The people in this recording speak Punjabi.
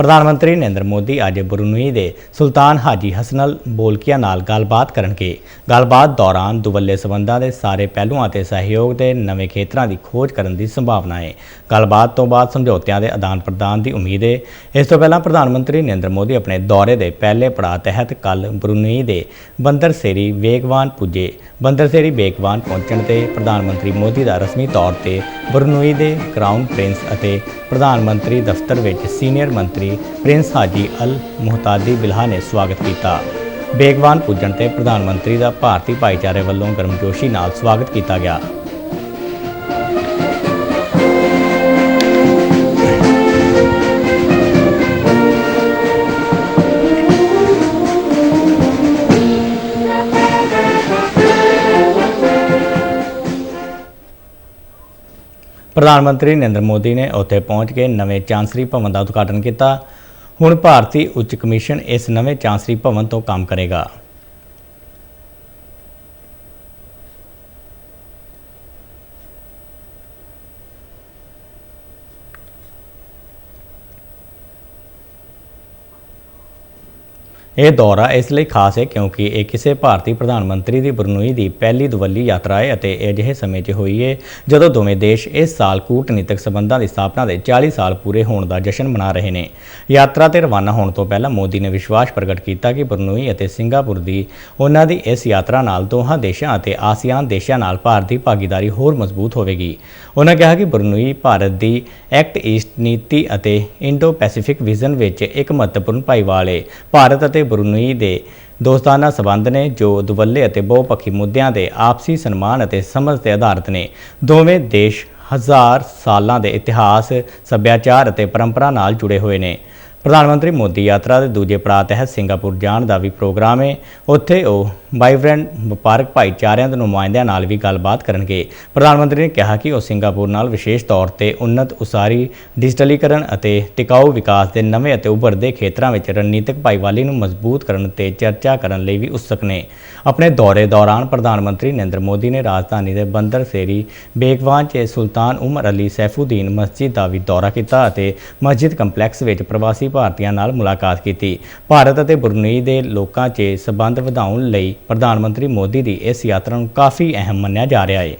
ਪ੍ਰਧਾਨ ਮੰਤਰੀ ਨਰਿੰਦਰ ਮੋਦੀ ਅੱਜ ਬਰੂਨਈ ਦੇ ਸੁਲਤਾਨ ਹਾਜੀ ਹਸਨਲ ਬੋਲਕੀਆ ਨਾਲ ਗੱਲਬਾਤ ਕਰਨਗੇ। ਗੱਲਬਾਤ ਦੌਰਾਨ ਦੁਵੱਲੇ ਸਬੰਧਾਂ ਦੇ ਸਾਰੇ ਪਹਿਲੂਆਂ ਅਤੇ ਸਹਿਯੋਗ ਦੇ ਨਵੇਂ ਖੇਤਰਾਂ ਦੀ ਖੋਜ ਕਰਨ ਦੀ ਸੰਭਾਵਨਾ ਹੈ। ਗੱਲਬਾਤ ਤੋਂ ਬਾਅਦ ਸਮਝੌਤਿਆਂ ਦੇ ਆਦਾਨ ਪ੍ਰਦਾਨ ਦੀ ਉਮੀਦ ਹੈ। ਇਸ ਤੋਂ ਪਹਿਲਾਂ ਪ੍ਰਧਾਨ ਮੰਤਰੀ ਨਰਿੰਦਰ ਮੋਦੀ ਆਪਣੇ ਦੌਰੇ ਦੇ ਪਹਿਲੇ ਪੜਾਅ ਤਹਿਤ ਕੱਲ ਬਰੂਨਈ ਦੇ ਬੰਦਰਸੇਰੀ ਵੇਗਵਾਨ ਪੁੱਜੇ। ਬੰਦਰਸੇਰੀ ਵੇਗਵਾਨ ਪਹੁੰਚਣ ਤੇ ਪ੍ਰਧਾਨ ਮੰਤਰੀ ਮੋਦੀ ਦਾ ਰਸਮੀ ਤੌਰ ਤੇ ਬਰੂਨਈ ਦੇ ਕਰਾਊਨ ਪ੍ਰਿੰਸ ਅਤੇ ਪ੍ਰਧਾਨ ਮੰਤਰੀ ਦਫ਼ਤਰ ਵਿੱਚ ਸੀਨੀਅਰ ਮੰਤਰੀ ਮੰਤਰੀ ਪ੍ਰਿੰਸ ਹਾਜੀ ਅਲ ਮੁਹਤਾਦੀ ਬਿਲਹਾ ਨੇ ਸਵਾਗਤ ਕੀਤਾ। ਬੇਗਵਾਨ ਪੁੱਜਣ ਤੇ ਪ੍ਰਧਾਨ ਮੰਤਰੀ ਦਾ ਭਾਰਤੀ ਭਾਈਚਾਰੇ ਵੱਲੋਂ ਗਰਮਜੋਸ਼ੀ ਨਾਲ ਸਵਾਗਤ ਕੀਤਾ ਗਿਆ। ਪ੍ਰਧਾਨ ਮੰਤਰੀ ਨਰਿੰਦਰ ਮੋਦੀ ਨੇ ਉੱਥੇ ਪਹੁੰਚ ਕੇ ਨਵੇਂ ਚਾਂਸਰੀ ਭਵਨ ਦਾ ਉਦਘਾਟਨ ਕੀਤਾ। ਹੁਣ ਭਾਰਤੀ ਉੱਚ ਕਮਿਸ਼ਨ ਇਸ ਨਵੇਂ ਚਾਂਸਰੀ ਭਵਨ ਤੋਂ ਕੰਮ ਕਰੇਗਾ। ਇਹ ਦੌਰਾ ਇਸ ਲਈ ਖਾਸ ਹੈ ਕਿਉਂਕਿ ਇਹ ਕਿਸੇ ਭਾਰਤੀ ਪ੍ਰਧਾਨ ਮੰਤਰੀ ਦੀ ਬਰਨੂਈ ਦੀ ਪਹਿਲੀ ਦਵੱਲੀ ਯਾਤਰਾ ਹੈ ਅਤੇ ਇਹ ਅਜਿਹੇ ਸਮੇਂ 'ਚ ਹੋਈ ਹੈ ਜਦੋਂ ਦੋਵੇਂ ਦੇਸ਼ ਇਸ ਸਾਲ ਕੂਟਨੀਤਿਕ ਸਬੰਧਾਂ ਦੀ ਸਥਾਪਨਾ ਦੇ 40 ਸਾਲ ਪੂਰੇ ਹੋਣ ਦਾ ਜਸ਼ਨ ਮਨਾ ਰਹੇ ਨੇ। ਯਾਤਰਾ ਤੇ ਰਵਾਨਾ ਹੋਣ ਤੋਂ ਪਹਿਲਾਂ ਮੋਦੀ ਨੇ ਵਿਸ਼ਵਾਸ ਪ੍ਰਗਟ ਕੀਤਾ ਕਿ ਬਰਨੂਈ ਅਤੇ ਸਿੰਗਾਪੁਰ ਦੀ ਉਹਨਾਂ ਦੀ ਇਸ ਯਾਤਰਾ ਨਾਲ ਦੋਹਾਂ ਦੇਸ਼ਾਂ ਅਤੇ ਆਸੀਆਨ ਦੇਸ਼ਾਂ ਨਾਲ ਭਾਰਤੀ ਭਾਗੀਦਾਰੀ ਹੋਰ ਮਜ਼ਬੂਤ ਹੋਵੇਗੀ। ਉਹਨਾਂ ਕਿਹਾ ਕਿ ਬਰਨੂਈ ਭਾਰਤ ਦੀ ਐਕਟ ਈਸਟ ਨੀਤੀ ਅਤੇ ਇੰਡੋ ਪੈਸੀਫਿਕ ਵਿਜ਼ਨ ਵਿੱਚ ਇੱਕ ਮਹੱਤਵਪੂਰਨ ਭਾਈਵਾਲ ਹੈ। ਭਾਰਤ ਅਤੇ ਬਰੂਨਈ ਦੇ ਦੋਸਤਾਨਾ ਸਬੰਧ ਨੇ, ਜੋ ਦੁਵੱਲੇ ਅਤੇ ਬਹੁਪੱਖੀ ਮੁੱਦਿਆਂ ਦੇ ਆਪਸੀ ਸਨਮਾਨ ਅਤੇ ਸਮਝ ਤੇ ਆਧਾਰਿਤ ਨੇ, ਦੋਵੇਂ ਦੇਸ਼ ਹਜ਼ਾਰ ਸਾਲਾਂ ਦੇ ਇਤਿਹਾਸ, ਸੱਭਿਆਚਾਰ ਅਤੇ ਪਰੰਪਰਾ ਨਾਲ ਜੁੜੇ ਹੋਏ ਨੇ। ਪ੍ਰਧਾਨ ਮੰਤਰੀ ਮੋਦੀ ਯਾਤਰਾ ਦੇ ਦੂਜੇ ਪੜਾਅ ਤਹਿਤ ਸਿੰਗਾਪੁਰ ਜਾਣ ਦਾ ਵੀ ਪ੍ਰੋਗਰਾਮ ਹੈ ਉੱਥੇ ਉਹ ਵਾਈਬ੍ਰੈਂਟ ਵਪਾਰਕ ਭਾਈਚਾਰਿਆਂ ਦੇ ਨੁਮਾਇੰਦਿਆਂ ਨਾਲ ਵੀ ਗੱਲਬਾਤ ਕਰਨਗੇ। ਪ੍ਰਧਾਨ ਮੰਤਰੀ ਨੇ ਕਿਹਾ ਕਿ ਉਹ ਸਿੰਗਾਪੁਰ ਨਾਲ ਵਿਸ਼ੇਸ਼ ਤੌਰ ਤੇ ਉન્નਤ ਉਸਾਰੀ, ਡਿਜੀਟਲੀਕਰਨ ਅਤੇ ਟਿਕਾਊ ਵਿਕਾਸ ਦੇ ਨਵੇਂ ਅਤੇ ਉੱਭਰਦੇ ਖੇਤਰਾਂ ਵਿੱਚ ਰਣਨੀਤਿਕ ਭਾਈਵਾਲੀ ਨੂੰ ਮਜ਼ਬੂਤ ਕਰਨ ਤੇ ਚਰਚਾ ਕਰਨ ਲਈ ਵੀ ਉਤਸੁਕ ਨੇ। ਆਪਣੇ ਦੌਰੇ ਦੌਰਾਨ ਪ੍ਰਧਾਨ ਮੰਤਰੀ ਨਰਿੰਦਰ ਮੋਦੀ ਨੇ ਰਾਜਧਾਨੀ ਦੇ ਬੰਦਰ ਸੇਰੀ ਬੇਗਵਾਨ 'ਚ ਸੁਲਤਾਨ ਉਮਰ ਅਲੀ ਸੈਫੂਦੀਨ ਮਸਜਿਦ ਦਾ ਵੀ ਦੌਰਾ ਕੀਤਾ ਅਤੇ ਮਸਜਿਦ ਕੰਪਲੈਕਸ ਵਿੱਚ ਪ੍ਰਵਾਸੀ ਭਾਰਤੀਆਂ ਨਾਲ ਮੁਲਾਕਾਤ ਕੀਤੀ। ਭਾਰਤ ਅਤੇ ਬਰੂਨਈ ਦੇ ਲੋਕਾਂ 'ਚ ਸਬੰਧ ਵਧਾਉਣ ਲਈ ਪ੍ਰਧਾਨ ਮੰਤਰੀ ਮੋਦੀ ਦੀ ਇਸ ਯਾਤਰਾ ਨੂੰ ਕਾਫੀ ਅਹਿਮ ਮੰਨਿਆ ਜਾ ਰਿਹਾ ਹੈ